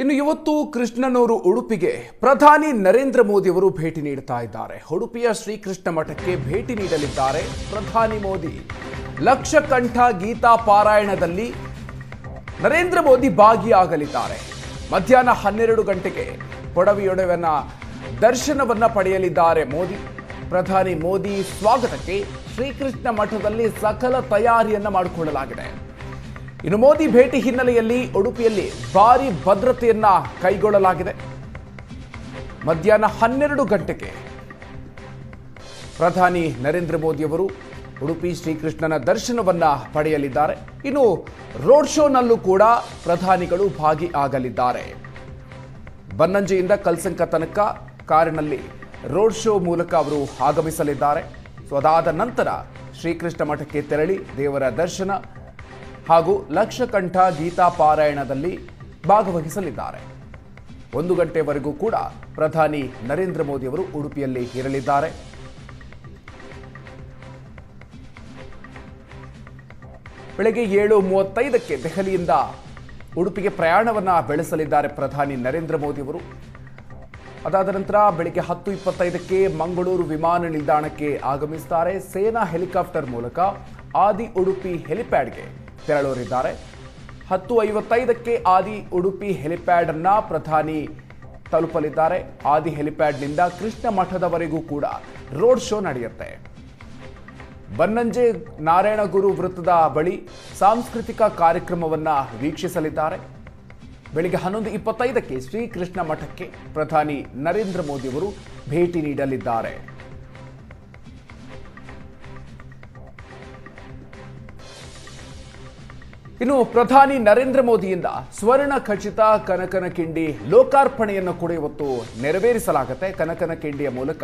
ಇನ್ನು ಇವತ್ತು ಕೃಷ್ಣನೂರು ಉಡುಪಿಗೆ ಪ್ರಧಾನಿ ನರೇಂದ್ರ ಮೋದಿಯವರು ಭೇಟಿ ನೀಡ್ತಾ ಇದ್ದಾರೆ. ಉಡುಪಿಯ ಶ್ರೀಕೃಷ್ಣ ಮಠಕ್ಕೆ ಭೇಟಿ ನೀಡಲಿದ್ದಾರೆ ಪ್ರಧಾನಿ ಮೋದಿ. ಲಕ್ಷಕಂಠ ಗೀತಾ ಪಾರಾಯಣದಲ್ಲಿ ನರೇಂದ್ರ ಮೋದಿ ಭಾಗಿಯಾಗಲಿದ್ದಾರೆ. ಮಧ್ಯಾಹ್ನ ಹನ್ನೆರಡು ಗಂಟೆಗೆ ಪೊಡವಿಯೊಡವನ ದರ್ಶನವನ್ನ ಪಡೆಯಲಿದ್ದಾರೆ ಮೋದಿ. ಪ್ರಧಾನಿ ಮೋದಿ ಸ್ವಾಗತಕ್ಕೆ ಶ್ರೀಕೃಷ್ಣ ಮಠದಲ್ಲಿ ಸಕಲ ತಯಾರಿಯನ್ನ ಮಾಡಿಕೊಳ್ಳಲಾಗಿದೆ. ಇನ್ನು ಮೋದಿ ಭೇಟಿ ಹಿನ್ನೆಲೆಯಲ್ಲಿ ಉಡುಪಿಯಲ್ಲಿ ಭಾರಿ ಭದ್ರತೆಯನ್ನ ಕೈಗೊಳ್ಳಲಾಗಿದೆ. ಮಧ್ಯಾಹ್ನ ಹನ್ನೆರಡು ಗಂಟೆಗೆ ಪ್ರಧಾನಿ ನರೇಂದ್ರ ಮೋದಿಯವರು ಉಡುಪಿ ಶ್ರೀಕೃಷ್ಣನ ದರ್ಶನವನ್ನ ಪಡೆಯಲಿದ್ದಾರೆ. ಇನ್ನು ರೋಡ್ ಶೋನಲ್ಲೂ ಕೂಡ ಪ್ರಧಾನಿಗಳು ಭಾಗಿಯಾಗಲಿದ್ದಾರೆ ಬನ್ನಂಜೆಯಿಂದ ಕಲ್ಸಂಕ ತನಕ ಕಾರಿನಲ್ಲಿ ರೋಡ್ ಶೋ ಮೂಲಕ ಅವರು ಆಗಮಿಸಲಿದ್ದಾರೆ. ಸೊ ಅದಾದ ನಂತರ ಶ್ರೀಕೃಷ್ಣ ಮಠಕ್ಕೆ ತೆರಳಿ ದೇವರ ದರ್ಶನ ಹಾಗೂ ಲಕ್ಷಕಂಠ ಗೀತಾ ಪಾರಾಯಣದಲ್ಲಿ ಭಾಗವಹಿಸಲಿದ್ದಾರೆ. ಒಂದು ಗಂಟೆವರೆಗೂ ಕೂಡ ಪ್ರಧಾನಿ ನರೇಂದ್ರ ಮೋದಿ ಅವರು ಉಡುಪಿಯಲ್ಲಿ ಇರಲಿದ್ದಾರೆ. ಬೆಳಗ್ಗೆ ಏಳು ಮೂವತ್ತೈದಕ್ಕೆ ದೆಹಲಿಯಿಂದ ಉಡುಪಿಗೆ ಪ್ರಯಾಣವನ್ನ ಬೆಳೆಸಲಿದ್ದಾರೆ ಪ್ರಧಾನಿ ನರೇಂದ್ರ ಮೋದಿ ಅವರು. ಅದಾದ ನಂತರ ಬೆಳಗ್ಗೆ ಹತ್ತು ಇಪ್ಪತ್ತೈದಕ್ಕೆ ಮಂಗಳೂರು ವಿಮಾನ ನಿಲ್ದಾಣಕ್ಕೆ ಆಗಮಿಸುತ್ತಾರೆ ಸೇನಾ ಹೆಲಿಕಾಪ್ಟರ್ ಮೂಲಕ ಆದಿ ಉಡುಪಿ ಹೆಲಿಪ್ಯಾಡ್ಗೆ. ತೆರಳೋರಿದ್ದಾರೆ ಹತ್ತು ಐವತ್ತೈದಕ್ಕೆ ಆದಿ ಉಡುಪಿ ಹೆಲಿಪ್ಯಾಡ್ ಅನ್ನ ಪ್ರಧಾನಿ ತಲುಪಲಿದ್ದಾರೆ. ಆದಿ ಹೆಲಿಪ್ಯಾಡ್ನಿಂದ ಕೃಷ್ಣ ಮಠದವರೆಗೂ ಕೂಡ ರೋಡ್ ಶೋ ನಡೆಯುತ್ತೆ. ಬನ್ನಂಜೆ ನಾರಾಯಣಗುರು ವೃತ್ತದ ಬಳಿ ಸಾಂಸ್ಕೃತಿಕ ಕಾರ್ಯಕ್ರಮವನ್ನು ವೀಕ್ಷಿಸಲಿದ್ದಾರೆ. ಬೆಳಿಗ್ಗೆ ಹನ್ನೊಂದು ಇಪ್ಪತ್ತೈದಕ್ಕೆ ಶ್ರೀಕೃಷ್ಣ ಮಠಕ್ಕೆ ಪ್ರಧಾನಿ ನರೇಂದ್ರ ಮೋದಿ ಅವರು ಭೇಟಿ ನೀಡಲಿದ್ದಾರೆ. ಇನ್ನು ಪ್ರಧಾನಿ ನರೇಂದ್ರ ಮೋದಿಯಿಂದ ಸ್ವರ್ಣ ಖಚಿತ ಕನಕನ ಕಿಂಡಿ ಲೋಕಾರ್ಪಣೆಯನ್ನು ಕೂಡ ಇವತ್ತು ನೆರವೇರಿಸಲಾಗುತ್ತೆ. ಕನಕನ ಕಿಂಡಿಯ ಮೂಲಕ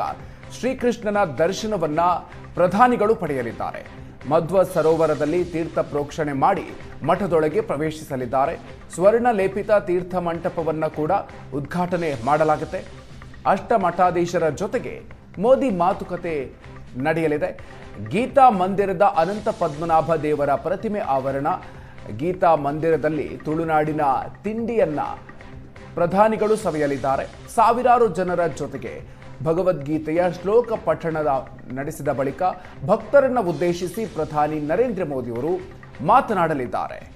ಶ್ರೀಕೃಷ್ಣನ ದರ್ಶನವನ್ನ ಪ್ರಧಾನಿಗಳು ಪಡೆಯಲಿದ್ದಾರೆ. ಮಧ್ವ ಸರೋವರದಲ್ಲಿ ತೀರ್ಥ ಪ್ರೋಕ್ಷಣೆ ಮಾಡಿ ಮಠದೊಳಗೆ ಪ್ರವೇಶಿಸಲಿದ್ದಾರೆ. ಸ್ವರ್ಣ ಲೇಪಿತ ತೀರ್ಥ ಮಂಟಪವನ್ನ ಕೂಡ ಉದ್ಘಾಟನೆ ಮಾಡಲಾಗುತ್ತೆ. ಅಷ್ಟಮಠಾಧೀಶರ ಜೊತೆಗೆ ಮೋದಿ ಮಾತುಕತೆ ನಡೆಯಲಿದೆ. ಗೀತಾ ಮಂದಿರದ ಅನಂತ ಪದ್ಮನಾಭ ದೇವರ ಪ್ರತಿಮೆ ಆವರಣ ಗೀತಾ ಮಂದಿರದಲ್ಲಿ ತುಳುನಾಡಿನ ತಿಂಡಿಯನ್ನ ಪ್ರಧಾನಿಗಳು ಸವಿಯಲಿದ್ದಾರೆ. ಸಾವಿರಾರು ಜನರ ಜೊತೆಗೆ ಭಗವದ್ಗೀತೆಯ ಶ್ಲೋಕ ಪಠಣದ ನಡೆಸಿದ ಬಳಿಕ ಭಕ್ತರನ್ನು ಉದ್ದೇಶಿಸಿ ಪ್ರಧಾನಿ ನರೇಂದ್ರ ಮೋದಿಯವರು ಮಾತನಾಡಲಿದ್ದಾರೆ.